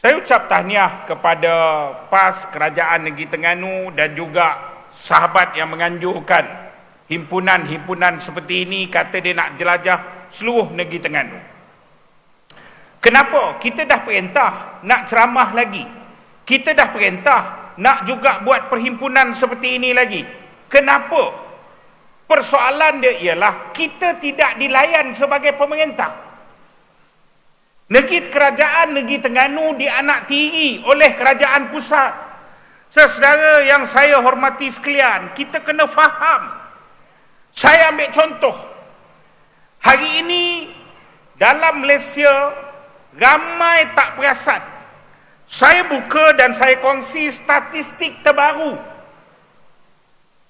Saya ucap tahniah kepada PAS Kerajaan Negeri Terengganu dan juga sahabat yang menganjurkan himpunan-himpunan seperti ini kata dia nak jelajah seluruh negeri Terengganu. Kenapa? Kita dah perintah nak ceramah lagi. Kita dah perintah nak juga buat perhimpunan seperti ini lagi. Kenapa? Persoalan dia ialah kita tidak dilayan sebagai pemerintah. Negeri kerajaan negeri Terengganu dianak tiri oleh kerajaan pusat. Sesedara yang saya hormati sekalian, kita kena faham. Saya ambil contoh. Hari ini dalam Malaysia ramai tak perasan. Saya buka dan saya kongsi statistik terbaru.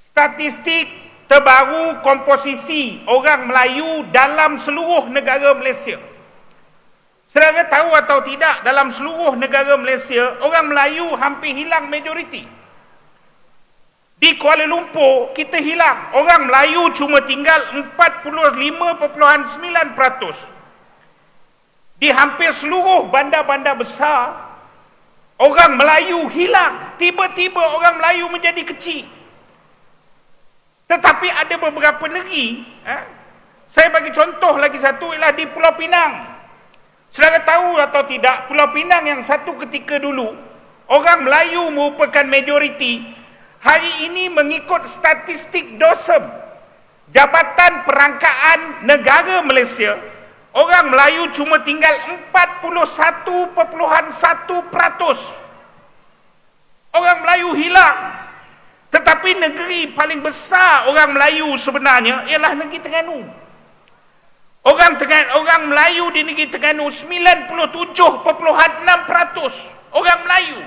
Statistik terbaru komposisi orang Melayu dalam seluruh negara Malaysia. Saudara tahu atau tidak dalam seluruh negara Malaysia orang Melayu hampir hilang majoriti. Di Kuala Lumpur kita hilang orang Melayu cuma tinggal 45.9%. Di hampir seluruh bandar-bandar besar orang Melayu hilang. Tiba-tiba orang Melayu menjadi kecil. Tetapi ada beberapa negeri, eh, saya bagi contoh lagi satu ialah di Pulau Pinang. Saudara tahu atau tidak, Pulau Pinang yang satu ketika dulu, orang Melayu merupakan majoriti, hari ini mengikut statistik DOSEM, Jabatan Perangkaan Negara Malaysia, orang Melayu cuma tinggal 41.1%. Orang Melayu hilang. Tetapi negeri paling besar orang Melayu sebenarnya ialah negeri Terengganu. Orang Tengan, orang Melayu di negeri Terengganu 97.6% orang Melayu.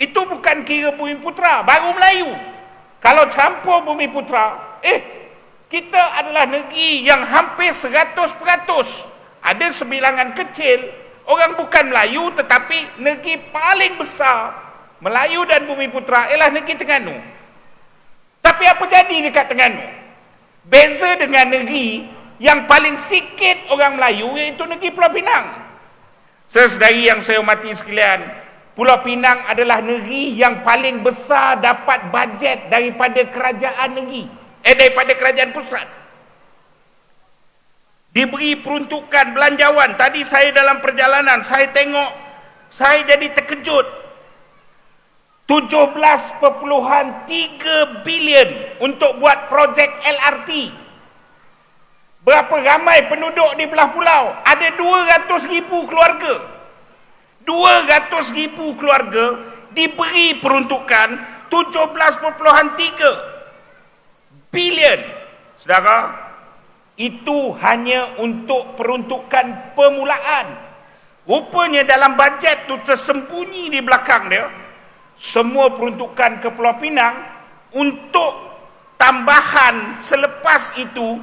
Itu bukan kira Bumi Putra, baru Melayu. Kalau campur Bumi Putra, eh kita adalah negeri yang hampir 100%. Ada sebilangan kecil orang bukan Melayu tetapi negeri paling besar Melayu dan Bumi Putra ialah negeri Terengganu. Tapi apa jadi dekat Terengganu? Beza dengan negeri yang paling sikit orang Melayu iaitu negeri Pulau Pinang. Sesedari yang saya hormati sekalian, Pulau Pinang adalah negeri yang paling besar dapat bajet daripada kerajaan negeri. Eh daripada kerajaan pusat. Diberi peruntukan belanjawan. Tadi saya dalam perjalanan, saya tengok, saya jadi terkejut. 17.3 bilion untuk buat projek LRT. Berapa ramai penduduk di belah pulau? Ada 200 ribu keluarga. 200 ribu keluarga diberi peruntukan 17.3 bilion. Saudara, itu hanya untuk peruntukan permulaan. Rupanya dalam bajet tu tersembunyi di belakang dia semua peruntukan ke Pulau Pinang untuk tambahan selepas itu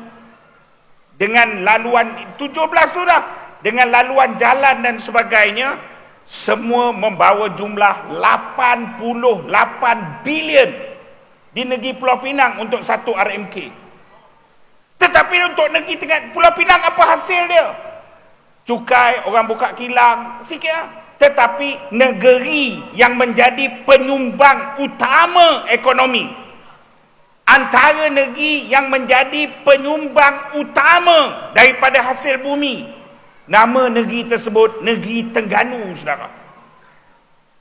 dengan laluan 17 tu dah. Dengan laluan jalan dan sebagainya semua membawa jumlah 88 bilion di negeri Pulau Pinang untuk satu RMK tetapi untuk negeri tengah Pulau Pinang apa hasil dia? Cukai orang buka kilang sikit lah. Tetapi negeri yang menjadi penyumbang utama ekonomi antara negeri yang menjadi penyumbang utama daripada hasil bumi. Nama negeri tersebut negeri Tengganu saudara.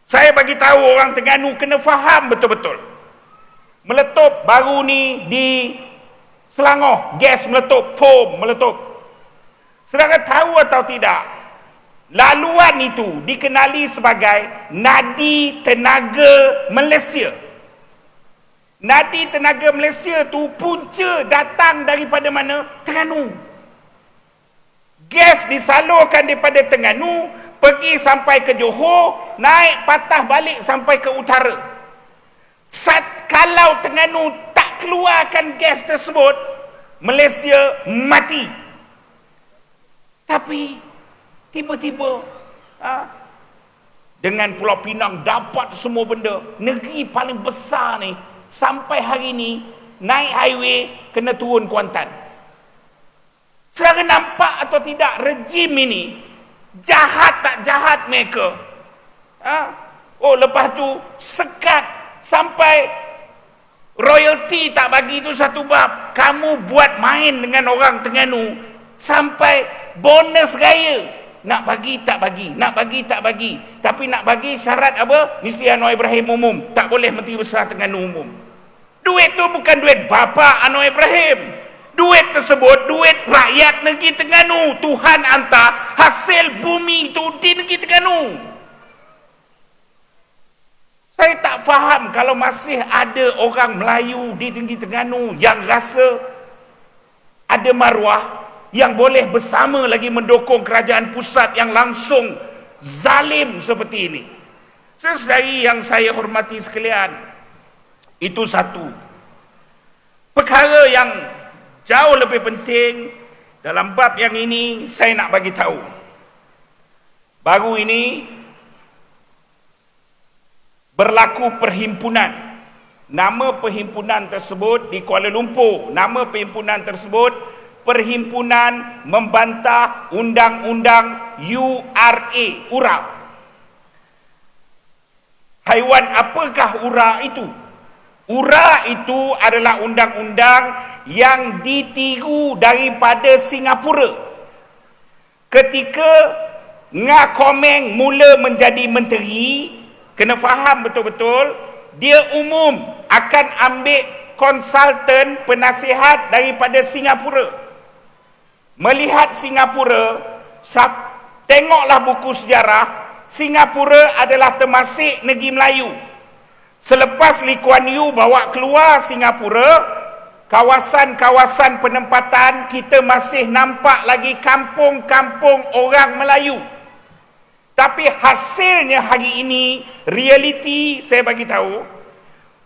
Saya bagi tahu orang Tengganu kena faham betul-betul. Meletup baru ni di Selangor gas meletup foam meletup. Saudara tahu atau tidak laluan itu dikenali sebagai nadi tenaga Malaysia Nadi tenaga Malaysia tu punca datang daripada mana? Terengganu. Gas disalurkan daripada Terengganu pergi sampai ke Johor, naik patah balik sampai ke utara. Sat kalau Terengganu tak keluarkan gas tersebut, Malaysia mati. Tapi tiba-tiba ha, dengan Pulau Pinang dapat semua benda, negeri paling besar ni sampai hari ini naik highway kena turun Kuantan. Saudara nampak atau tidak rejim ini jahat tak jahat mereka Ha? Oh lepas tu sekat sampai royalty tak bagi itu satu bab. Kamu buat main dengan orang Terengganu sampai bonus raya. Nak bagi tak bagi, nak bagi tak bagi. Tapi nak bagi syarat apa? Mesti Anwar Ibrahim umum. Tak boleh Menteri Besar Terengganu umum. Duit tu bukan duit bapa Anwar Ibrahim. Duit tersebut, duit rakyat negeri Terengganu. Tuhan hantar hasil bumi itu di negeri Terengganu. Saya tak faham kalau masih ada orang Melayu di tinggi Terengganu yang rasa ada maruah yang boleh bersama lagi mendukung kerajaan pusat yang langsung zalim seperti ini. Sesedari yang saya hormati sekalian, itu satu. Perkara yang jauh lebih penting dalam bab yang ini saya nak bagi tahu. Baru ini berlaku perhimpunan nama perhimpunan tersebut di Kuala Lumpur nama perhimpunan tersebut perhimpunan membantah undang-undang URA URA haiwan apakah URA itu? URA itu adalah undang-undang yang ditiru daripada Singapura. Ketika Ngakomeng mula menjadi menteri kena faham betul-betul dia umum akan ambil konsultan penasihat daripada Singapura melihat Singapura tengoklah buku sejarah Singapura adalah termasuk negeri Melayu selepas Lee Kuan Yew bawa keluar Singapura kawasan-kawasan penempatan kita masih nampak lagi kampung-kampung orang Melayu tapi hasilnya hari ini realiti saya bagi tahu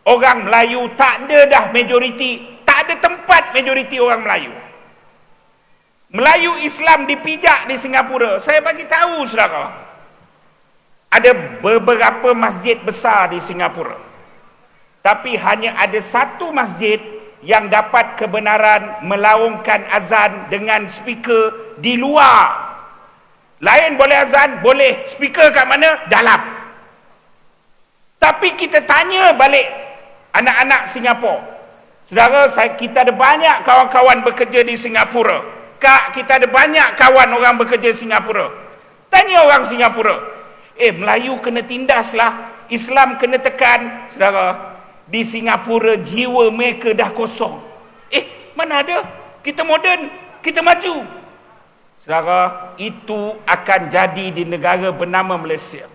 orang Melayu tak ada dah majoriti, tak ada tempat majoriti orang Melayu. Melayu Islam dipijak di Singapura. Saya bagi tahu saudara. Ada beberapa masjid besar di Singapura. Tapi hanya ada satu masjid yang dapat kebenaran melaungkan azan dengan speaker di luar lain boleh azan, boleh. Speaker kat mana? Dalam. Tapi kita tanya balik anak-anak Singapura. Saudara, saya, kita ada banyak kawan-kawan bekerja di Singapura. Kak, kita ada banyak kawan orang bekerja Singapura. Tanya orang Singapura. Eh, Melayu kena tindaslah. Islam kena tekan. Saudara, di Singapura jiwa mereka dah kosong. Eh, mana ada? Kita moden, kita maju. Saudara, itu akan jadi di negara bernama Malaysia.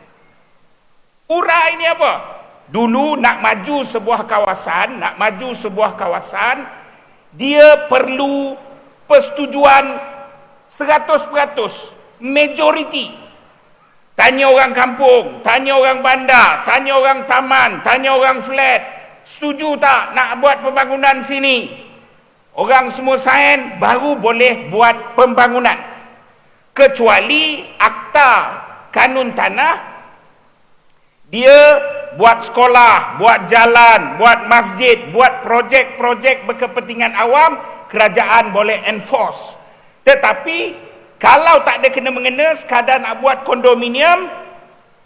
Ura ini apa? Dulu nak maju sebuah kawasan, nak maju sebuah kawasan, dia perlu persetujuan 100%, majoriti. Tanya orang kampung, tanya orang bandar, tanya orang taman, tanya orang flat, setuju tak nak buat pembangunan sini? Orang semua sign baru boleh buat pembangunan kecuali akta kanun tanah dia buat sekolah, buat jalan, buat masjid, buat projek-projek berkepentingan awam, kerajaan boleh enforce. Tetapi kalau tak ada kena mengena sekadar nak buat kondominium,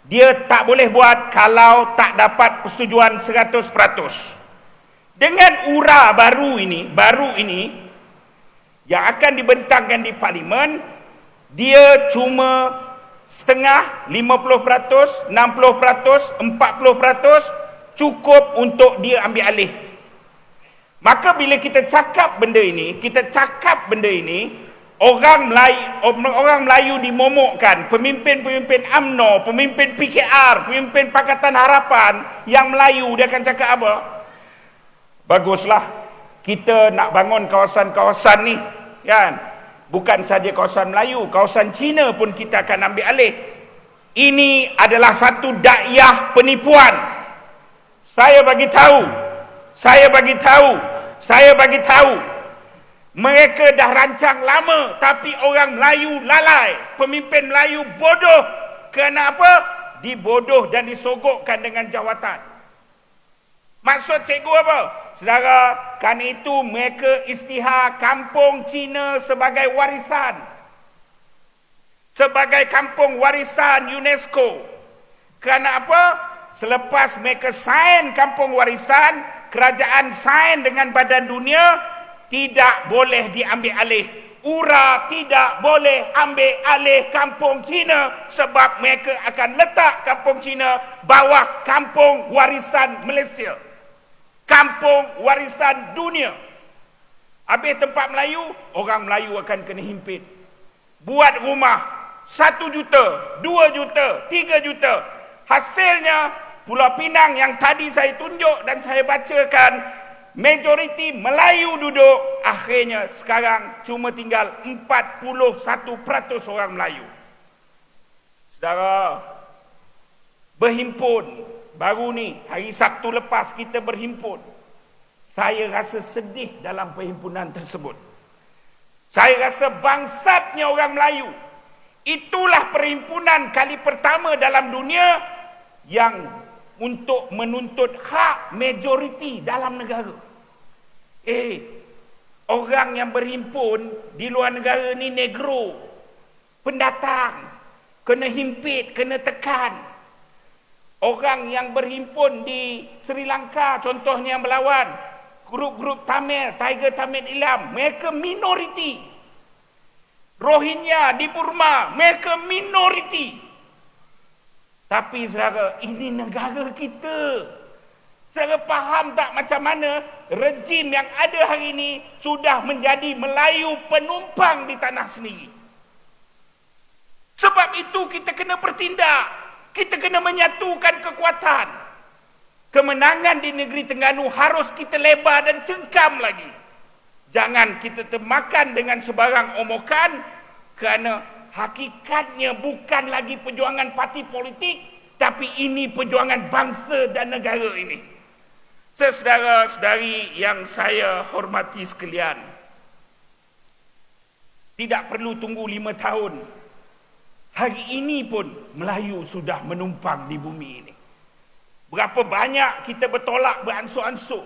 dia tak boleh buat kalau tak dapat persetujuan 100%. Dengan ura baru ini, baru ini yang akan dibentangkan di parlimen, dia cuma setengah 50%, 60%, 40% cukup untuk dia ambil alih. Maka bila kita cakap benda ini, kita cakap benda ini, orang Melayu orang Melayu dimomokkan, pemimpin-pemimpin AMNO, pemimpin PKR, pemimpin Pakatan Harapan yang Melayu dia akan cakap apa? Baguslah kita nak bangun kawasan-kawasan ni, kan? bukan saja kawasan Melayu, kawasan Cina pun kita akan ambil alih. Ini adalah satu dakyah penipuan. Saya bagi tahu, saya bagi tahu, saya bagi tahu. Mereka dah rancang lama tapi orang Melayu lalai. Pemimpin Melayu bodoh. Kenapa? Dibodoh dan disogokkan dengan jawatan. Maksud cikgu apa? Saudara, kan itu mereka istihar kampung Cina sebagai warisan. Sebagai kampung warisan UNESCO. Kerana apa? Selepas mereka sign kampung warisan, kerajaan sign dengan badan dunia, tidak boleh diambil alih. URA tidak boleh ambil alih kampung Cina sebab mereka akan letak kampung Cina bawah kampung warisan Malaysia. Kampung warisan dunia. Habis tempat Melayu, orang Melayu akan kena himpit. Buat rumah, satu juta, dua juta, tiga juta. Hasilnya, Pulau Pinang yang tadi saya tunjuk dan saya bacakan, majoriti Melayu duduk, akhirnya sekarang cuma tinggal 41% orang Melayu. Saudara, berhimpun, baru ni, hari Sabtu lepas kita berhimpun. Saya rasa sedih dalam perhimpunan tersebut. Saya rasa bangsatnya orang Melayu. Itulah perhimpunan kali pertama dalam dunia yang untuk menuntut hak majoriti dalam negara. Eh, orang yang berhimpun di luar negara ni negro. Pendatang. Kena himpit, kena tekan. Orang yang berhimpun di Sri Lanka contohnya yang melawan grup-grup Tamil, Tiger Tamil Ilam, mereka minoriti. Rohingya di Burma, mereka minoriti. Tapi saudara, ini negara kita. Saudara faham tak macam mana rejim yang ada hari ini sudah menjadi Melayu penumpang di tanah sendiri. Sebab itu kita kena bertindak. Kita kena menyatukan kekuatan kemenangan di negeri Tengganu harus kita lebar dan cengkam lagi. Jangan kita termakan dengan sebarang omokan kerana hakikatnya bukan lagi perjuangan parti politik tapi ini perjuangan bangsa dan negara ini. Sesaudara-saudari yang saya hormati sekalian. Tidak perlu tunggu lima tahun. Hari ini pun Melayu sudah menumpang di bumi ini. Berapa banyak kita bertolak beransur-ansur.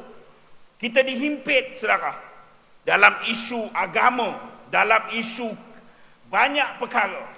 Kita dihimpit, saudara. Dalam isu agama, dalam isu banyak perkara.